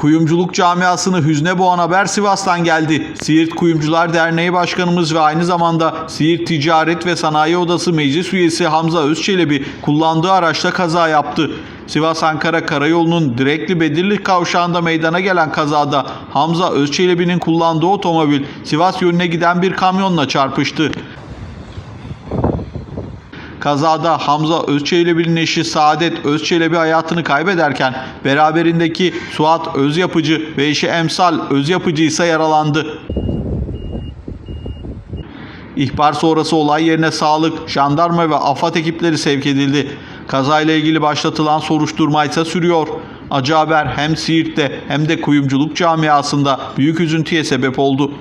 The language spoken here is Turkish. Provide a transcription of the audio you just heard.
Kuyumculuk camiasını hüzne boğan haber Sivas'tan geldi. Siirt Kuyumcular Derneği Başkanımız ve aynı zamanda Siirt Ticaret ve Sanayi Odası Meclis Üyesi Hamza Özçelebi kullandığı araçta kaza yaptı. Sivas-Ankara Karayolu'nun Direkli Bedirli kavşağında meydana gelen kazada Hamza Özçelebi'nin kullandığı otomobil Sivas yönüne giden bir kamyonla çarpıştı. Kazada Hamza Özçelebi'nin eşi Saadet Özçelebi hayatını kaybederken beraberindeki Suat Özyapıcı ve eşi Emsal Özyapıcı ise yaralandı. İhbar sonrası olay yerine sağlık, jandarma ve AFAD ekipleri sevk edildi. Kazayla ilgili başlatılan soruşturma ise sürüyor. Acı haber hem Siirt'te hem de kuyumculuk camiasında büyük üzüntüye sebep oldu.